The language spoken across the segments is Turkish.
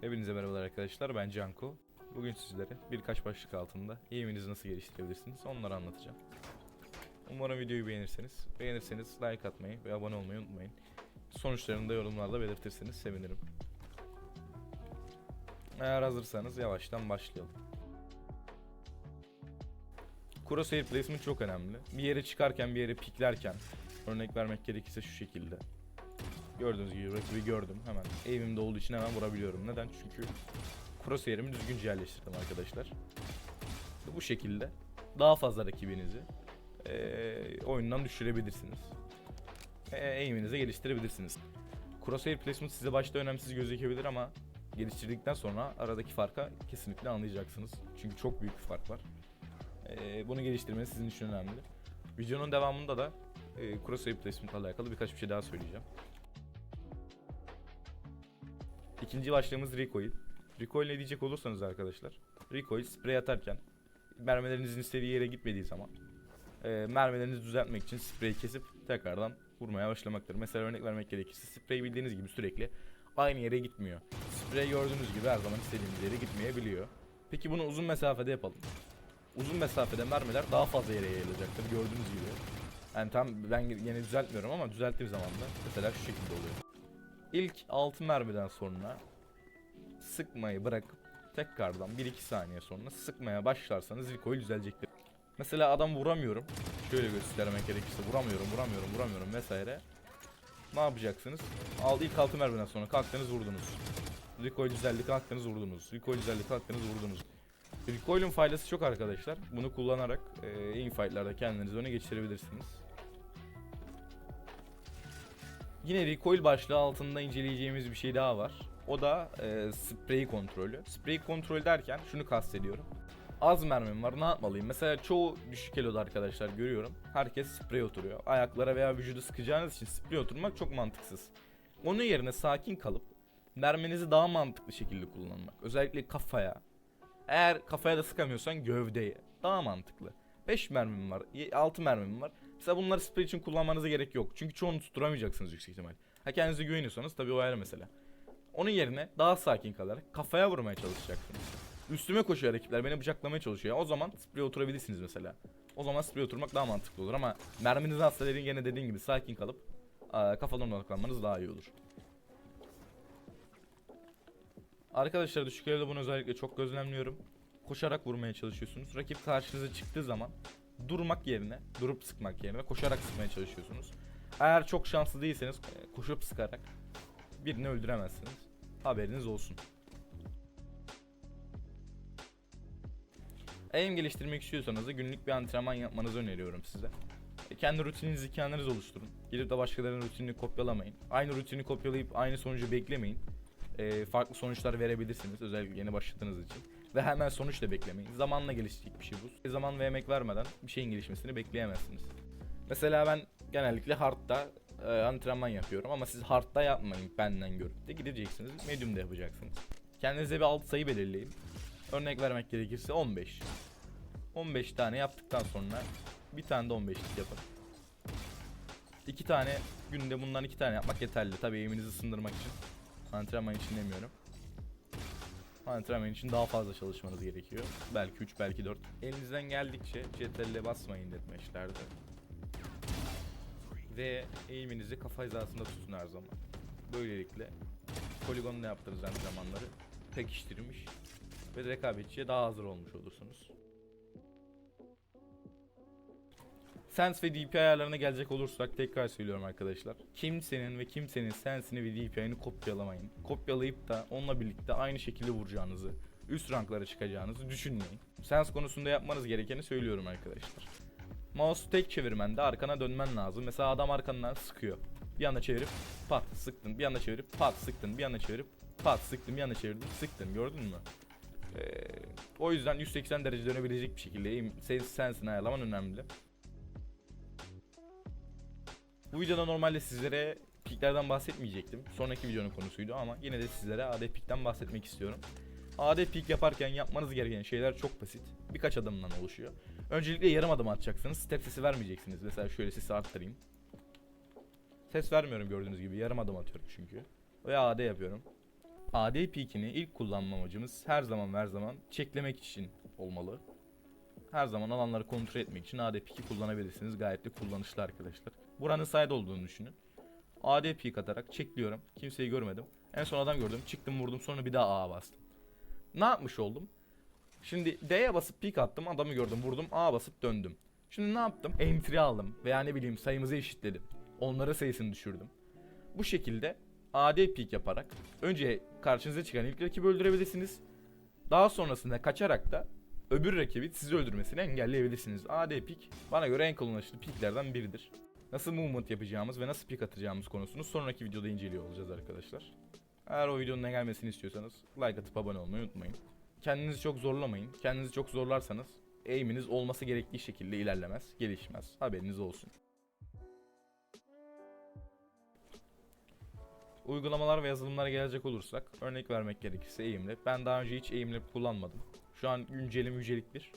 Hepinize merhabalar arkadaşlar ben Canko. Bugün sizlere birkaç başlık altında eğiminizi nasıl geliştirebilirsiniz onları anlatacağım. Umarım videoyu beğenirseniz, beğenirseniz like atmayı ve abone olmayı unutmayın. Sonuçlarını da yorumlarda belirtirseniz sevinirim. Eğer hazırsanız yavaştan başlayalım. Crosshair placement çok önemli. Bir yere çıkarken bir yere piklerken örnek vermek gerekirse şu şekilde. Gördüğünüz gibi rakibi gördüm hemen. Aim'imde olduğu için hemen vurabiliyorum. Neden? Çünkü crosshair'imi düzgünce yerleştirdim arkadaşlar. Bu şekilde daha fazla rakibinizi eee, oyundan düşürebilirsiniz. E, aim'inizi geliştirebilirsiniz. Crosshair placement size başta önemsiz gözükebilir ama geliştirdikten sonra aradaki farka kesinlikle anlayacaksınız. Çünkü çok büyük bir fark var. Eee, bunu geliştirmeniz sizin için önemli. Videonun devamında da e, Crosshair placement ile alakalı birkaç bir şey daha söyleyeceğim. İkinci başlığımız recoil. Recoil ne diyecek olursanız arkadaşlar. Recoil sprey atarken mermilerinizin istediği yere gitmediği zaman e, mermilerinizi düzeltmek için spreyi kesip tekrardan vurmaya başlamaktır. Mesela örnek vermek gerekirse sprey bildiğiniz gibi sürekli aynı yere gitmiyor. Sprey gördüğünüz gibi her zaman istediğiniz yere gitmeyebiliyor. Peki bunu uzun mesafede yapalım. Uzun mesafede mermiler daha fazla yere yayılacaktır gördüğünüz gibi. Yani tam ben yine düzeltmiyorum ama düzelttiğim zaman da mesela şu şekilde oluyor. İlk 6 mermiden sonra sıkmayı bırakıp tekrardan 1-2 saniye sonra sıkmaya başlarsanız recoil düzelecektir. Mesela adam vuramıyorum. Şöyle göstermek gerekirse vuramıyorum, vuramıyorum, vuramıyorum vesaire. Ne yapacaksınız? Al ilk 6 mermiden sonra kalktınız vurdunuz. Recoil düzeldi kalktınız vurdunuz. Recoil düzeldi kalktınız vurdunuz. Recoil'ün faydası çok arkadaşlar. Bunu kullanarak e, iyi fightlarda kendinizi öne geçirebilirsiniz. Yine recoil başlığı altında inceleyeceğimiz bir şey daha var. O da e, sprey kontrolü. Sprey kontrol derken şunu kastediyorum. Az mermim var ne yapmalıyım? Mesela çoğu düşük eloda arkadaşlar görüyorum. Herkes sprey oturuyor. Ayaklara veya vücudu sıkacağınız için sprey oturmak çok mantıksız. Onun yerine sakin kalıp merminizi daha mantıklı şekilde kullanmak. Özellikle kafaya. Eğer kafaya da sıkamıyorsan gövdeye. Daha mantıklı. 5 mermim var, 6 mermim var. Mesela bunları sprey için kullanmanıza gerek yok. Çünkü çoğunu tutturamayacaksınız yüksek ihtimal. Ha kendinize güveniyorsanız tabii o ayrı mesele. Onun yerine daha sakin kalarak kafaya vurmaya çalışacaksınız. Üstüme koşuyor rakipler beni bıçaklamaya çalışıyor. O zaman sprey oturabilirsiniz mesela. O zaman sprey oturmak daha mantıklı olur ama merminizi asla dediğin gene dediğin gibi sakin kalıp kafadan odaklanmanız daha iyi olur. Arkadaşlar düşük evde bunu özellikle çok gözlemliyorum. Koşarak vurmaya çalışıyorsunuz. Rakip karşınıza çıktığı zaman durmak yerine, durup sıkmak yerine koşarak sıkmaya çalışıyorsunuz. Eğer çok şanslı değilseniz e, koşup sıkarak birini öldüremezsiniz. Haberiniz olsun. Aim geliştirmek istiyorsanız da günlük bir antrenman yapmanızı öneriyorum size. E, Kendi rutininizi kendiniz oluşturun. Gidip de başkalarının rutinini kopyalamayın. Aynı rutini kopyalayıp aynı sonucu beklemeyin. E, farklı sonuçlar verebilirsiniz özellikle yeni başladığınız için. Ve hemen sonuç da beklemeyin. Zamanla gelişecek bir şey bu. Zaman ve emek vermeden bir şeyin gelişmesini bekleyemezsiniz. Mesela ben genellikle hard'da e, antrenman yapıyorum ama siz hard'da yapmayın benden görüp de gideceksiniz medium'da yapacaksınız. Kendinize bir alt sayı belirleyin. Örnek vermek gerekirse 15. 15 tane yaptıktan sonra bir tane de 15'lik yapın. İki tane günde bundan iki tane yapmak yeterli. Tabii eğiminizi ısındırmak için. Antrenman için demiyorum. Antrenman için daha fazla çalışmanız gerekiyor. Belki 3 belki 4. Elinizden geldikçe CTRL'e basmayın deathmatchlerde. Ve eğiminizi kafa hizasında tutun her zaman. Böylelikle poligonla yaptığınız antrenmanları pekiştirmiş ve rekabetçiye daha hazır olmuş olursunuz. Sense ve DPI ayarlarına gelecek olursak tekrar söylüyorum arkadaşlar. Kimsenin ve kimsenin sensini ve DPI'ni kopyalamayın. Kopyalayıp da onunla birlikte aynı şekilde vuracağınızı, üst ranklara çıkacağınızı düşünmeyin. Sense konusunda yapmanız gerekeni söylüyorum arkadaşlar. Mouse'u tek çevirmende arkana dönmen lazım. Mesela adam arkandan sıkıyor. Bir anda çevirip pat sıktın. Bir anda çevirip pat sıktın. Bir anda çevirip pat sıktın. Bir anda çevirdin sıktın. Gördün mü? Ee, o yüzden 180 derece dönebilecek bir şekilde sensini ayarlaman önemli. Bu videoda normalde sizlere piklerden bahsetmeyecektim. Sonraki videonun konusuydu ama yine de sizlere AD pikten bahsetmek istiyorum. AD pik yaparken yapmanız gereken şeyler çok basit. Birkaç adımdan oluşuyor. Öncelikle yarım adım atacaksınız. Step sesi vermeyeceksiniz. Mesela şöyle sesi arttırayım. Ses vermiyorum gördüğünüz gibi. Yarım adım atıyorum çünkü. Veya AD yapıyorum. AD peak'ini ilk kullanma amacımız her zaman her zaman çeklemek için olmalı. Her zaman alanları kontrol etmek için AD peak'i kullanabilirsiniz. Gayet de kullanışlı arkadaşlar. Buranın side olduğunu düşünün. AD peak atarak çekliyorum. Kimseyi görmedim. En son adam gördüm. Çıktım vurdum sonra bir daha A bastım. Ne yapmış oldum? Şimdi D'ye basıp peak attım. Adamı gördüm vurdum. A basıp döndüm. Şimdi ne yaptım? Entry aldım. Veya ne bileyim sayımızı eşitledim. Onların sayısını düşürdüm. Bu şekilde AD peak yaparak önce karşınıza çıkan ilk rakibi öldürebilirsiniz. Daha sonrasında kaçarak da öbür rakibi sizi öldürmesini engelleyebilirsiniz. AD peak bana göre en kullanışlı peaklerden biridir. Nasıl movement yapacağımız ve nasıl peak atacağımız konusunu sonraki videoda inceliyor olacağız arkadaşlar. Eğer o videonun ne gelmesini istiyorsanız like atıp abone olmayı unutmayın. Kendinizi çok zorlamayın. Kendinizi çok zorlarsanız aim'iniz olması gerektiği şekilde ilerlemez, gelişmez. Haberiniz olsun. Uygulamalar ve yazılımlara gelecek olursak örnek vermek gerekirse Aimlab. Ben daha önce hiç Aimlab kullanmadım. Şu an güncelim Yücelik 1.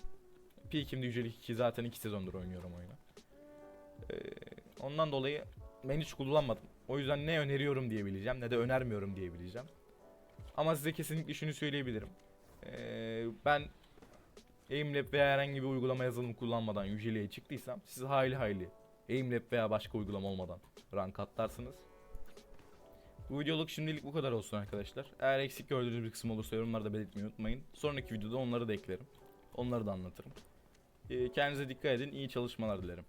Peak'imde Yücelik 2 zaten 2 sezondur oynuyorum oyunu. Ee, ondan dolayı ben hiç kullanmadım. O yüzden ne öneriyorum diyebileceğim ne de önermiyorum diyebileceğim. Ama size kesinlikle şunu söyleyebilirim. Ee, ben Aimlab veya herhangi bir uygulama yazılım kullanmadan Yücelik'e çıktıysam siz hayli hayli Aimlab veya başka uygulama olmadan rank atlarsınız. Bu videoluk şimdilik bu kadar olsun arkadaşlar. Eğer eksik gördüğünüz bir kısım olursa yorumlarda belirtmeyi unutmayın. Sonraki videoda onları da eklerim. Onları da anlatırım. Ee, Kendinize dikkat edin. İyi çalışmalar dilerim.